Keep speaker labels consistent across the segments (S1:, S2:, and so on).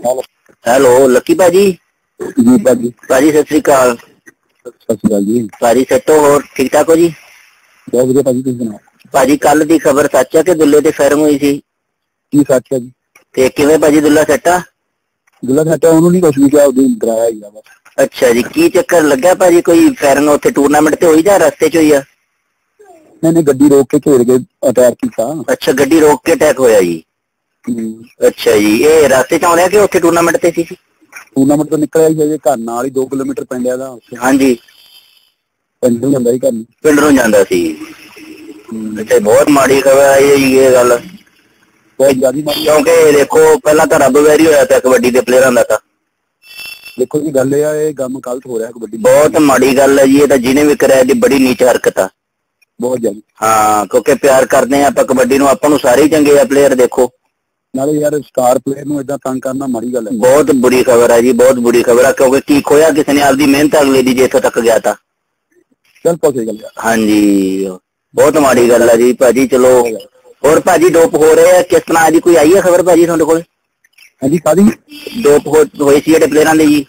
S1: Hello Lucky ਭਾਜੀ?
S2: ਜੀ ਭਾਜੀ।
S1: ਭਾਜੀ ਸਤਿ ਸ੍ਰੀ ਅਕਾਲ।
S2: ਸਤਿ ਸ਼੍ਰੀ ਅਕਾਲ ਜੀ।
S1: ਭਾਜੀ ਸੱਟੋ ਹੋਰ ਠੀਕ ਠਾਕ ਹੋ ਜੀ?
S2: ਬਹੁਤ ਵਧੀਆ ਭਾਜੀ ਤੁਸੀਂ ਸੁਣਾਓ?
S1: ਭਾਜੀ ਕੱਲ ਦੀ ਖਬਰ ਸੱਚ ਹੈ ਕਿ ਦੁੱਲੇ ਤੇ ਫੈਰਮ ਹੋਈ ਸੀ?
S2: ਕੀ ਸੱਚ ਹੈ ਜੀ?
S1: ਤੇ ਕਿਵੇਂ ਭਾਜੀ ਦੁੱਲਾ ਸੱਟਾ
S2: ਗੁੱਲਾ ਘਾਟਾ ਉਹਨੂੰ ਨਹੀਂ ਕੁਛ ਵੀ ਕਿਹਾ ਉਹਦੀ ਡਰਾਇਆ ਹੀ ਆ ਬਸ।
S1: ਅੱਛਾ ਜੀ ਕੀ ਚੱਕਰ ਲੱਗਾ ਭਾਜੀ ਕੋਈ ਫੈਰਨ ਉੱਥੇ ਟੂਰਨਾਮੈਂਟ ਤੇ ਹੋਈ ਜਾਂ ਰਸਤੇ 'ਚ ਹੋਈ ਆ?
S2: ਨਹੀਂ ਨਹੀਂ ਗੱਡੀ ਰੋਕ ਕੇ ਘੇਰ ਕੇ ਅਟੈਕ ਕੀਤਾ।
S1: ਅੱਛਾ ਗੱਡੀ ਰੋਕ ਕੇ ਅਟੈਕ ਹੋਇਆ ਜੀ। ਅੱਛਾ ਜੀ ਇਹ ਰਸਤੇ 'ਚ ਆਉਂਦਾ ਕਿ ਉੱਥੇ ਟੂਰਨਾਮੈਂਟ ਤੇ ਸੀ ਜੀ?
S2: ਟੂਰਨਾਮੈਂਟ ਤੋਂ ਨਿਕਲਿਆ ਹੀ ਹਜੇ ਘਰ ਨਾਲ ਹੀ 2 ਕਿਲੋਮੀਟਰ ਪਿੰਡ ਦਾ
S1: ਹਾਂਜੀ।
S2: ਪਿੰਡ ਨੂੰ ਜਾਂਦਾ ਹੀ ਘਰ
S1: ਪਿੰਡ ਨੂੰ ਜਾਂਦਾ ਸੀ। ਅੱਛਾ ਬਹੁਤ ਮਾੜੀ ਖਬਰ ਆਈ ਹੈ ਇਹ ਗੱਲ।
S2: ਬਹੁਤ ਜ਼ਿਆਦਾ ਮਾਰੀ
S1: ਕਿਉਂਕਿ ਦੇਖੋ ਪਹਿਲਾਂ ਤਾਂ ਰੱਬ ਵੈਰੀ ਹੋਇਆ ਪਿਆ ਕਬੱਡੀ ਦੇ ਪਲੇਅਰਾਂ ਦਾ ਤਾਂ।
S2: ਦੇਖੋ ਜੀ ਗੱਲ ਇਹ ਆ ਇਹ ਕੰਮ ਗਲਤ ਹੋ ਰਿਹਾ ਕਬੱਡੀ
S1: ਬਹੁਤ ਮਾੜੀ ਗੱਲ ਹੈ ਜੀ ਇਹ ਤਾਂ ਜਿਹਨੇ ਵੀ ਕਰਿਆ ਇਹਦੀ ਬੜੀ ਨੀਚ ਹਰਕਤ ਆ।
S2: ਬਹੁਤ ਜ਼ਿਆਦਾ।
S1: ਹਾਂ ਕਿਉਂਕਿ ਪਿਆਰ ਕਰਦੇ ਆ ਆਪਾਂ ਕਬੱਡੀ ਨੂੰ ਆਪਾਂ ਨੂੰ ਸਾਰੇ ਚੰਗੇ ਆ ਪਲੇਅਰ ਦੇਖੋ।
S2: ਨਾਲੇ ਯਾਰ ਸਟਾਰ ਪਲੇਅਰ ਨੂੰ ਇਦਾਂ ਤੰਗ ਕਰਨਾ ਮਾੜੀ ਗੱਲ ਹੈ।
S1: ਬਹੁਤ ਬੁਰੀ ਖਬਰ ਹੈ ਜੀ ਬਹੁਤ ਬੁਰੀ ਖਬਰ ਹੈ ਕਿਉਂਕਿ ਕੀ ਖੋਇਆ ਕਿਸੇ ਨੇ ਆਪਦੀ ਮਿਹਨਤ ਅਗਲੇ ਦੀ ਜੇ ਇੱਥੋਂ ਤੱਕ ਗਿਆ ਤਾਂ।
S2: ਚੱਲ ਪਾਸੇ ਗੱਲ ਯਾਰ
S1: ਹਾਂਜੀ ਬਹੁਤ ਮਾੜੀ ਗੱਲ ਹੈ ਜੀ ਭਾਜੀ ਚਲੋ ਹੋਰ ਭਾਜੀ ਡੋਪ ਹੋ ਰਹੇ ਆ ਕਿਸ ਤਰ੍ਹਾਂ ਜੀ ਕੋਈ ਆਈ ਹੈ ਖਬਰ ਭਾਜੀ ਤੁਹਾਡੇ ਕੋਲ?
S2: ਹਾਂਜੀ ਕਾਦੀ
S1: ਡੋਪ ਹੋ- ਹੋਏ ਸੀ ਜਿਹੜੇ ਪਲੇਅਰਾਂ ਦੇ ਜੀ।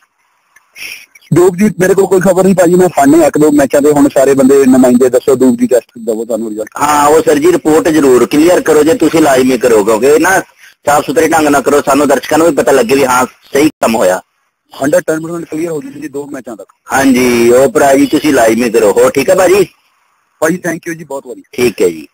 S2: ਦੀ ਮੇਰੇ ਕੋਲ ਕੋਈ ਖਬਰ ਨਹੀਂ ਭਾਜੀ ਮੈਂ ਫਾਣੇ ਇੱਕ ਦੋ ਮੈਚਾਂ ਦੇ ਹੁਣ ਸਾਰੇ ਬੰਦੇ ਨੁਮਾਇੰਦੇ ਦੱਸੋ ਦੀ ਟੈਸਟ ਦਵੋ ਤੁਹਾਨੂੰ ਰਿਜ਼ਲਟ
S1: ਹਾਂ ਉਹ ਸਰ ਜੀ ਰਿਪੋਰਟ ਜ਼ਰੂਰ ਕਲੀਅਰ ਕਰੋ ਜੇ ਤੁਸੀਂ ਲਾਜ਼ਮੀ ਕਰੋ ਕਿਉਂਕਿ ਇਹ ਨਾ ਸਾਫ਼ ਸੁਥਰੇ ਢੰਗ ਨਾਲ ਕਰੋ ਸਾਨੂੰ ਦਰਸ਼ਕਾਂ ਨੂੰ ਵੀ ਪਤਾ ਲੱਗੇ ਵੀ ਹਾਂ ਸਹੀ ਕੰਮ ਹੋਇਆ।
S2: 110% ਕਲੀਅਰ ਹੋ ਜੂਗੀ ਜੀ ਦੋ ਮੈਚਾਂ ਤੱਕ।
S1: ਹਾਂਜੀ ਉਹ ਭਰਾ ਜੀ ਤੁਸੀਂ ਲਾਜ਼ਮੀ ਕਰੋ। ਹੋ ਠੀਕ ਹੈ ਭਾਜੀ?
S2: ਭਾਜੀ ਥੈਂਕ ਯੂ ਜੀ ਬਹੁਤ ਵਧੀਆ।
S1: ਠੀਕ ਹੈ ਜੀ.